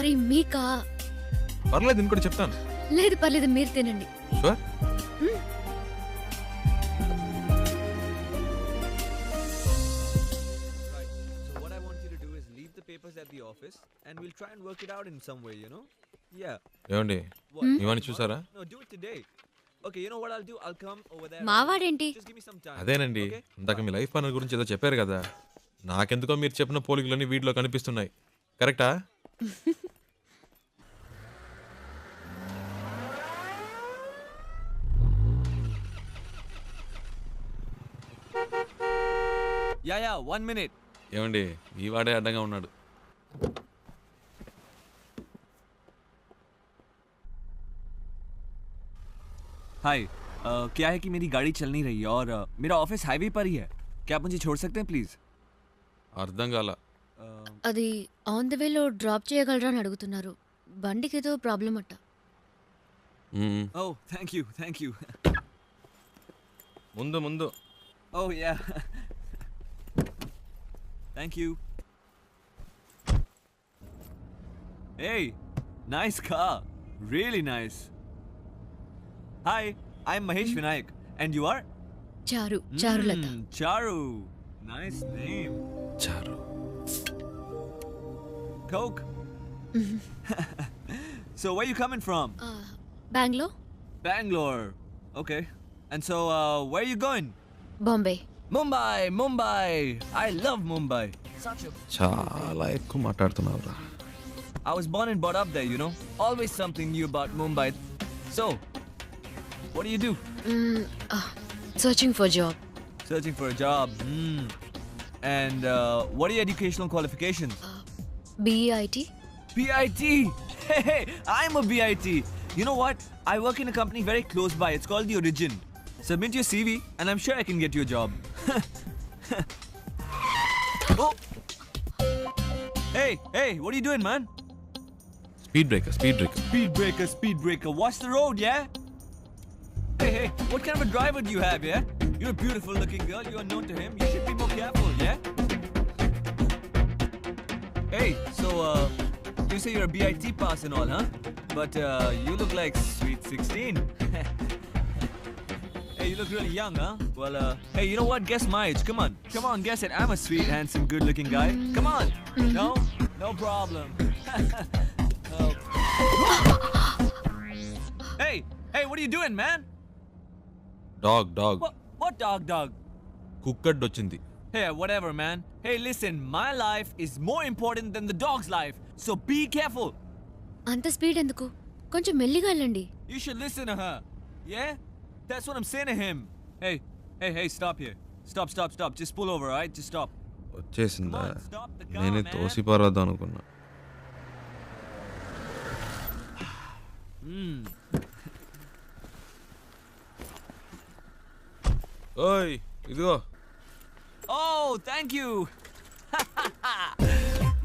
Sorry మీకా? పర్లేదు ఇంకోటి చెప్తాను. లేదు పర్లేదు మీరు తినండి. అదేనండి. ఇందాక మీ లైఫ్ పార్ట్నర్ గురించి ఏదో చెప్పారు కదా. నాకెందుకో మీరు చెప్పిన పోలికలన్నీ వీటిలో కనిపిస్తున్నాయి. కరెక్టా? Yeah, yeah. One minute. ఏమండి ఈ వాడే అడ్డంగా ఉన్నాడు हाय क्या है कि मेरी गाड़ी चल नहीं रही है और uh, मेरा ऑफिस हाईवे पर ही है क्या आप मुझे छोड़ सकते हैं प्लीज అర్థం కాల అది ఆన్ ద వేలో డ్రాప్ చేయగలరా అని అడుగుతున్నారు బండికి ఏదో ప్రాబ్లం అట్ట మ్మ్. Oh thank you thank you ముందు ముందు Oh yeah. Thank you. Hey, nice car. Really nice. Hi, I'm Mahesh hmm? Vinayak. And you are? Charu. Hmm, Charulata. Mm, Charu. Nice name. Charu. Coke. Mm-hmm. so where you coming from? Uh, Bangalore. Bangalore. Okay. And so uh, where you going? Bombay. Mumbai, Mumbai. I love Mumbai. Such a చాలా ఎక్కువ మాట్లాడుతున్నావురా I was born and brought up there, you know. Always something new about Mumbai. So, what do you do? Searching for job Searching for a job. Hmm. And uh, what are your educational qualifications? BE IT BIT. Hey, hey, I'm a BIT. You know what? I work in a company very close by. It's called The Origin. Submit your CV, and I'm sure I can get you a job. oh. Hey, hey, what are you doing, man? Speed breaker, speed breaker. Speed breaker, speed breaker. Watch the road, yeah? Hey, hey, what kind of a driver do you have, yeah? You're a beautiful looking girl, you're known to him. You should be more careful, yeah? Hey, so, uh, you say you're a BIT pass and all, huh? But, uh, you look like sweet 16. hey, you look really young, huh? Well, uh, hey, you know what? Guess my age. Come on. Come on, guess it. I'm a sweet, handsome, good looking guy. Come on. No? No problem. Oh. Hey, hey, what are you doing, man? Dog dog What, what dog, dog? Cooked వచ్చింది Hey, whatever, man. Hey, listen, my life is more important than the dog's life, so be careful. అంత speed ఎందుకు కొంచెం మెల్లిగా వెళ్ళండి You should listen to her. Yeah? That's what I'm saying to him. Hey, hey, hey, stop here. Stop, stop, stop. Just pull over, alright? Just stop. వచ్చేసిందా నేనే. తోసి పారద్దాం అనుకున్నా Hmm. ఓయ్ ఇదిగో Oh, thank you.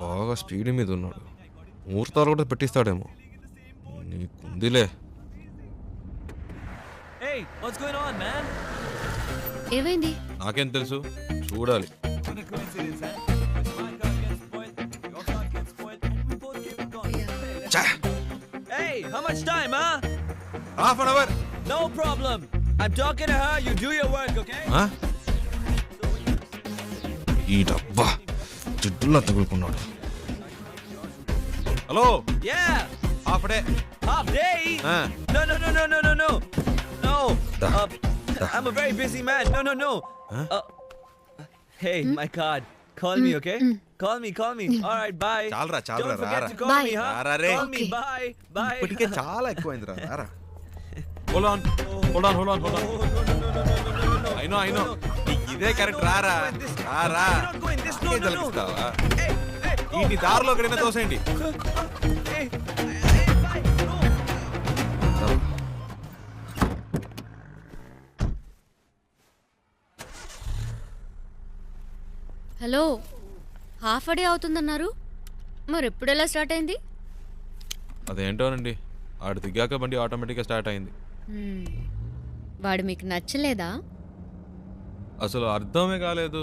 బాగా స్పీడ్ మీద ఉన్నాడు. మూర్తాలు కూడా పెట్టిస్తాడేమో. నీకుందిలే. ఏమైంది? నాకేం తెలుసు? చూడాలి. ఈ డబ్బా జిడ్డులా తగులుకున్నాడు hello Yeah. Half day Half day. Ah. No, no, no, no, no, no, no. No. Da. Uh, I'm a very busy man. No, no, no. Huh? Uh, hey, my card. Call me, okay? Call me, call me. All right, bye. చాలరా, చాలరా, Don't forget రారా. to call Bye. me, huh? రారా రే. Call me, Okay. bye, bye. ఇప్పటికే చాలా ఎక్కువైందిరా రారా hold on hold on hold on hold on అయినో అయినో నీకు ఇదే కరెక్ట్ రారా రారా నాకే. తలపిస్తావా ఈ దారిలో ఎక్కడైనా తోసేయండి. హలో హాఫ్ డే అవుతుందన్నారు మరి ఎప్పుడు ఎలా స్టార్ట్ అయింది అదేంటోనండి ఆడు దిగాక బండి ఆటోమేటిక్గా స్టార్ట్ అయింది. వాడు మీకు నచ్చలేదా అసలు అర్థమే కాలేదు